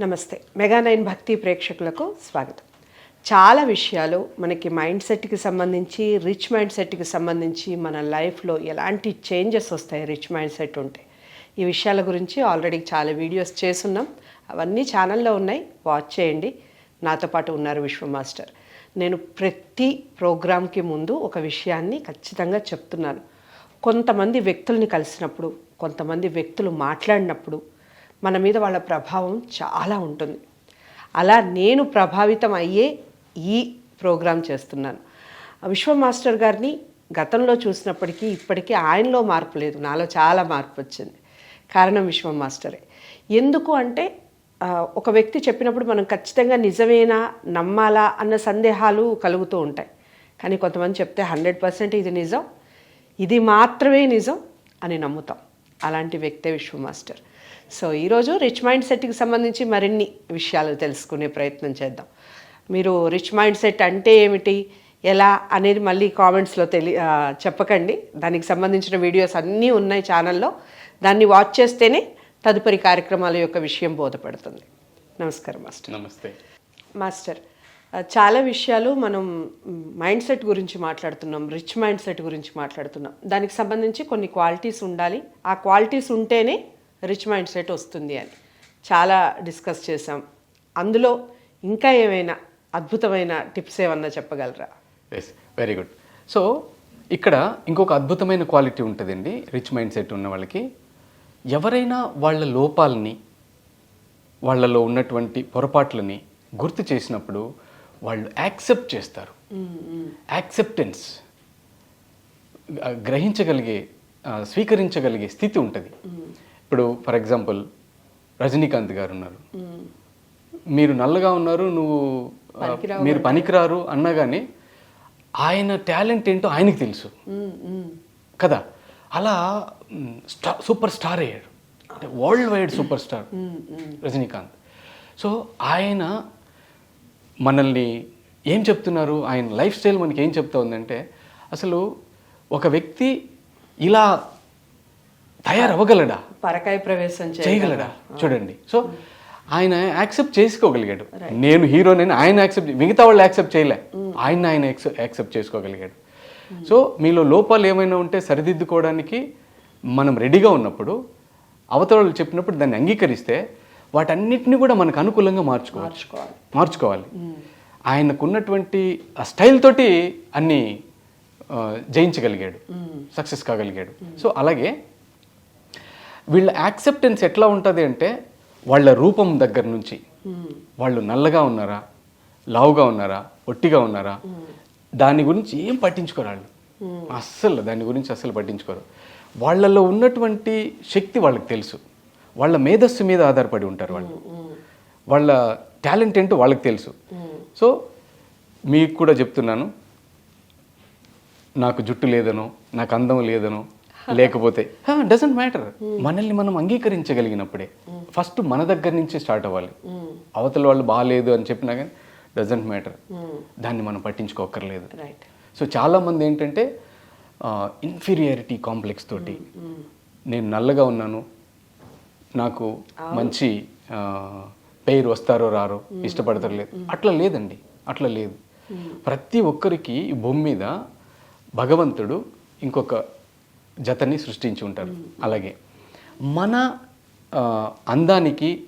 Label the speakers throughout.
Speaker 1: నమస్తే. Mega nine భక్తి ప్రేక్షకులకు స్వాగతం. చాలా విషయాలు మనకి మైండ్ సెట్కి సంబంధించి రిచ్ మైండ్ సెట్కి సంబంధించి మన లైఫ్లో ఎలాంటి చేంజెస్ వస్తాయి రిచ్ మైండ్ సెట్ ఉంటే. ఈ విషయాల గురించి ఆల్రెడీ చాలా వీడియోస్ చేసున్నాం అవన్నీ ఛానల్లో ఉన్నాయి. వాచ్ చేయండి. నాతో పాటు ఉన్నారు విశ్వ మాస్టర్. నేను ప్రతి ప్రోగ్రాంకి ముందు ఒక విషయాన్ని ఖచ్చితంగా చెప్తున్నాను. కొంతమంది వ్యక్తుల్ని కలిసినప్పుడు కొంతమంది వ్యక్తులు మాట్లాడినప్పుడు మన మీద వాళ్ళ ప్రభావం చాలా ఉంటుంది. అలా నేను ప్రభావితం అయ్యే ఈ ప్రోగ్రాం చేస్తున్నాను. విశ్వ మాస్టర్ గారిని గతంలో చూసినప్పటికీ ఇప్పటికీ ఆయనలో మార్పు లేదు. నాలో చాలా మార్పు వచ్చింది. కారణం విశ్వ మాస్టరే. ఎందుకు అంటే ఒక వ్యక్తి చెప్పినప్పుడు మనం ఖచ్చితంగా నిజమేనా నమ్మాలా అన్న సందేహాలు కలుగుతూ ఉంటాయి. కానీ కొంతమంది చెప్తే హండ్రెడ్ పర్సెంట్ ఇది నిజం ఇది మాత్రమే నిజం అని నమ్ముతాం. అలాంటి వ్యక్తే విశ్వ మాస్టర్. సో ఈరోజు రిచ్ మైండ్ సెట్కి సంబంధించి మరిన్ని విషయాలు తెలుసుకునే ప్రయత్నం చేద్దాం. మీరు రిచ్ మైండ్ సెట్ అంటే ఏమిటి? ఎలా? అనేది మళ్ళీ కామెంట్స్లో తెలి చెప్పకండి. దానికి సంబంధించిన వీడియోస్ అన్నీ ఉన్నాయి ఛానల్లో దాన్ని వాచ్ చేస్తేనే తదుపరి కార్యక్రమాల యొక్క విషయం బోధపడుతుంది. నమస్కారం మాస్టర్.
Speaker 2: నమస్తే.
Speaker 1: మాస్టర్ చాలా విషయాలు మనం మైండ్ సెట్ గురించి మాట్లాడుతున్నాం రిచ్ మైండ్ సెట్ గురించి మాట్లాడుతున్నాం. దానికి సంబంధించి కొన్ని క్వాలిటీస్ ఉండాలి. ఆ క్వాలిటీస్ ఉంటేనే రిచ్ మైండ్ సెట్ వస్తుంది అని చాలా డిస్కస్ చేసాం అందులో ఇంకా ఏమైనా అద్భుతమైన టిప్స్ ఏమన్నా చెప్పగలరా?
Speaker 2: ఎస్ వెరీ గుడ్ సో ఇక్కడ ఇంకొక అద్భుతమైన క్వాలిటీ ఉంటుందండి రిచ్ మైండ్ సెట్ ఉన్న వాళ్ళకి. ఎవరైనా వాళ్ళ లోపాలని వాళ్ళలో ఉన్నటువంటి పొరపాట్లని గుర్తు చేసినప్పుడు వాళ్ళు యాక్సెప్ట్ చేస్తారు. యాక్సెప్టెన్స్ గ్రహించగలిగే స్వీకరించగలిగే స్థితి ఉంటుంది. ఇప్పుడు ఫర్ ఎగ్జాంపుల్ రజనీకాంత్ గారు ఉన్నారు మీరు నల్లగా ఉన్నారు నువ్వు మీరు పనికిరారు అన్నా కానీ ఆయన టాలెంట్ ఏంటో ఆయనకి తెలుసు. కదా? అలా సూపర్ స్టార్ అయ్యాడు. అంటే world wide super star Rajinikanth. So ఆయన మనల్ని ఏం చెప్తున్నారు? ఆయన లైఫ్ స్టైల్ మనకి ఏం చెప్తా ఉందంటే అసలు ఒక వ్యక్తి ఇలా తయారవ్వగలడా?
Speaker 1: పరకాయ ప్రవేశం చేయ
Speaker 2: చేయగలడా? చూడండి. సో ఆయన యాక్సెప్ట్ చేసుకోగలిగాడు. నేను హీరోనని ఆయన యాక్సెప్ట్ మిగతా వాళ్ళు యాక్సెప్ట్ చేయలే. ఆయన ఆయన యాక్సెప్ట్ చేసుకోగలిగాడు. సో మీలో లోపాలు ఏమైనా ఉంటే సరిదిద్దుకోవడానికి మనం రెడీగా ఉన్నప్పుడు అవతల వాళ్ళు చెప్పినప్పుడు దాన్ని అంగీకరిస్తే వాటన్నిటిని కూడా మనకు అనుకూలంగా మార్చుకోవచ్చు
Speaker 1: మార్చుకోవాలి.
Speaker 2: మార్చుకోవాలి. ఆయనకున్నటువంటి ఆ స్టైల్ తోటి అన్ని జయించగలిగాడు. సక్సెస్ కాగలిగాడు. సో అలాగే వీళ్ళ యాక్సెప్టెన్స్ ఎట్లా ఉంటుంది అంటే వాళ్ళ రూపం దగ్గర నుంచి. వాళ్ళు నల్లగా ఉన్నారా? లావుగా ఉన్నారా? ఒట్టిగా ఉన్నారా? దాని గురించి ఏం పట్టించుకోరు వాళ్ళు. అస్సలు దాని గురించి అస్సలు పట్టించుకోరు. వాళ్ళలో ఉన్నటువంటి శక్తి వాళ్ళకి తెలుసు. వాళ్ళ మేధస్సు మీద ఆధారపడి ఉంటారు వాళ్ళు. వాళ్ళ టాలెంట్ ఏంటో వాళ్ళకి తెలుసు. సో మీకు కూడా చెప్తున్నాను. నాకు జుట్టు లేదనో నాకు అందం లేదనో లేకపోతే. డజంట్ మ్యాటర్ మనల్ని మనం అంగీకరించగలిగినప్పుడే ఫస్ట్ మన దగ్గర నుంచి స్టార్ట్ అవ్వాలి. అవతల వాళ్ళు బాగాలేదు అని చెప్పినా కానీ డజంట్ మ్యాటర్ దాన్ని మనం పట్టించుకోకర్లేదు
Speaker 1: రైట్
Speaker 2: సో చాలామంది ఏంటంటే ఇన్ఫీరియారిటీ కాంప్లెక్స్ తోటి నేను నల్లగా ఉన్నాను నాకు మంచి పేరు వస్తారో రారో ఇష్టపడతారో లేదు. అట్లా లేదండి. అట్లా లేదు. ప్రతి ఒక్కరికి ఈ భూమి మీద భగవంతుడు ఇంకొక జతని సృష్టించి ఉంటారు. అలాగే మన అందానికి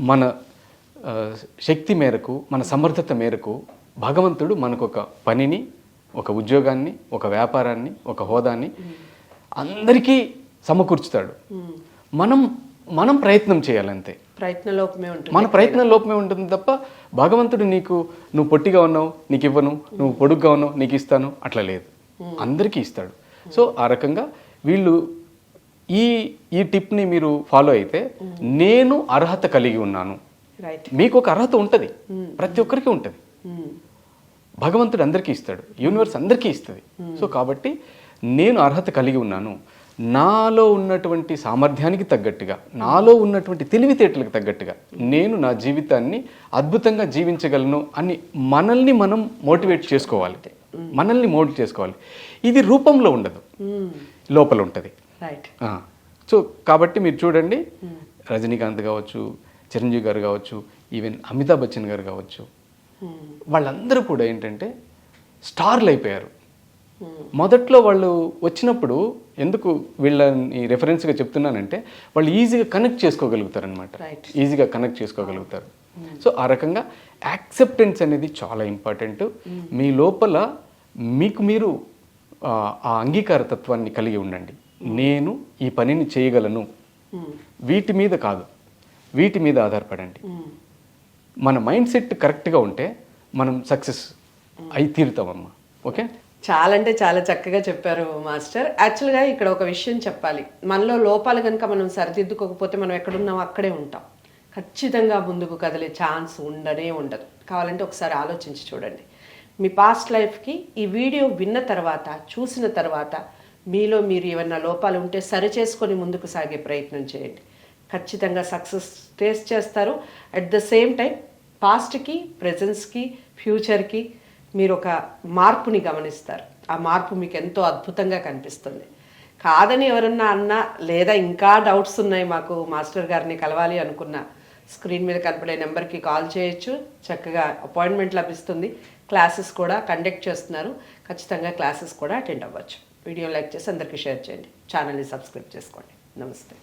Speaker 2: మన శక్తి మేరకు మన సమర్థత మేరకు భగవంతుడు మనకు ఒక పనిని ఒక ఉద్యోగాన్ని ఒక వ్యాపారాన్ని ఒక హోదాని అందరికీ సమకూర్చుతాడు. మనం మనం ప్రయత్నం చేయాలంతే.
Speaker 1: ప్రయత్న లోపమే ఉంటుంది.
Speaker 2: మన ప్రయత్నం లోపమే ఉంటుంది తప్ప భగవంతుడు నీకు నువ్వు పొట్టిగా ఉన్నావు నీకు ఇవ్వను నువ్వు పొడుగ్గా ఉన్నావు నీకు ఇస్తాను అట్లా లేదు. అందరికీ ఇస్తాడు. సో ఆ రకంగా వీళ్ళు ఈ ఈ టిప్ని మీరు ఫాలో అయితే నేను అర్హత కలిగి ఉన్నాను. మీకు ఒక అర్హత ఉంటుంది. ప్రతి ఒక్కరికి ఉంటుంది. భగవంతుడు అందరికీ ఇస్తాడు. యూనివర్స్ అందరికీ ఇస్తుంది. సో కాబట్టి నేను అర్హత కలిగి ఉన్నాను. నాలో ఉన్నటువంటి సామర్థ్యానికి తగ్గట్టుగా నాలో ఉన్నటువంటి తెలివితేటలకు తగ్గట్టుగా నేను నా జీవితాన్ని అద్భుతంగా జీవించగలను అని మనల్ని మనం మోటివేట్ చేసుకోవాలి. మనల్ని మోటివేట్ చేసుకోవాలి. ఇది రూపంలో ఉండదు. లోపల ఉంటుంది. సో కాబట్టి మీరు చూడండి రజనీకాంత్ కావచ్చు చిరంజీవి గారు కావచ్చు ఈవెన్ అమితాబ్ బచ్చన్ గారు కావచ్చు. వాళ్ళందరూ కూడా ఏంటంటే స్టార్లు అయిపోయారు. మొదట్లో వాళ్ళు వచ్చినప్పుడు ఎందుకు వీళ్ళని రెఫరెన్స్గా చెప్తున్నానంటే వాళ్ళు ఈజీగా కనెక్ట్ చేసుకోగలుగుతారు అనమాట. ఈజీగా కనెక్ట్ చేసుకోగలుగుతారు. సో ఆ రకంగా యాక్సెప్టెన్స్ అనేది చాలా ఇంపార్టెంట్ మీ లోపల మీకు మీరు ఆ, అంగీకార తత్వాన్ని కలిగి ఉండండి. నేను ఈ పనిని చేయగలను. వీటి మీద కాదు. వీటి మీద ఆధారపడండి. మన మైండ్ సెట్ కరెక్ట్గా ఉంటే మనం సక్సెస్ అయి తీరుతామమ్మా. ఓకే?
Speaker 1: చాలా అంటే చాలా చక్కగా చెప్పారు మాస్టర్. యాక్చువల్గా ఇక్కడ ఒక విషయం చెప్పాలి. మనలో లోపాలు కనుక మనం సరిదిద్దుకోకపోతే మనం ఎక్కడున్నామో అక్కడే ఉంటాం. ఖచ్చితంగా ముందుకు కదిలే ఛాన్స్ ఉండనే ఉండదు. కావాలంటే ఒకసారి ఆలోచించి చూడండి. మీ పాస్ట్ లైఫ్కి ఈ వీడియో విన్న తర్వాత చూసిన తర్వాత మీలో మీరు ఏమన్నా లోపాలు ఉంటే సరి చేసుకొని ముందుకు సాగే ప్రయత్నం చేయండి. ఖచ్చితంగా సక్సెస్ టేస్ట్ చేస్తారు. అట్ ద సేమ్ టైం పాస్ట్కి ప్రజెన్స్కి ఫ్యూచర్కి మీరు ఒక మార్పుని గమనిస్తారు. ఆ మార్పు మీకు ఎంతో అద్భుతంగా కనిపిస్తుంది. కాదని ఎవరన్నా అన్నా లేదా ఇంకా డౌట్స్ ఉన్నాయి మాకు మాస్టర్ గారిని కలవాలి అనుకున్నా స్క్రీన్ మీద కనపడే నెంబర్కి కాల్ చేయొచ్చు. చక్కగా అపాయింట్మెంట్ లభిస్తుంది. క్లాసెస్ కూడా కండక్ట్ చేస్తున్నారు. ఖచ్చితంగా క్లాసెస్ కూడా అటెండ్ అవ్వచ్చు. వీడియో లైక్ చేసి అందరికీ షేర్ చేయండి. ఛానల్ని సబ్స్క్రైబ్ చేసుకోండి. నమస్తే.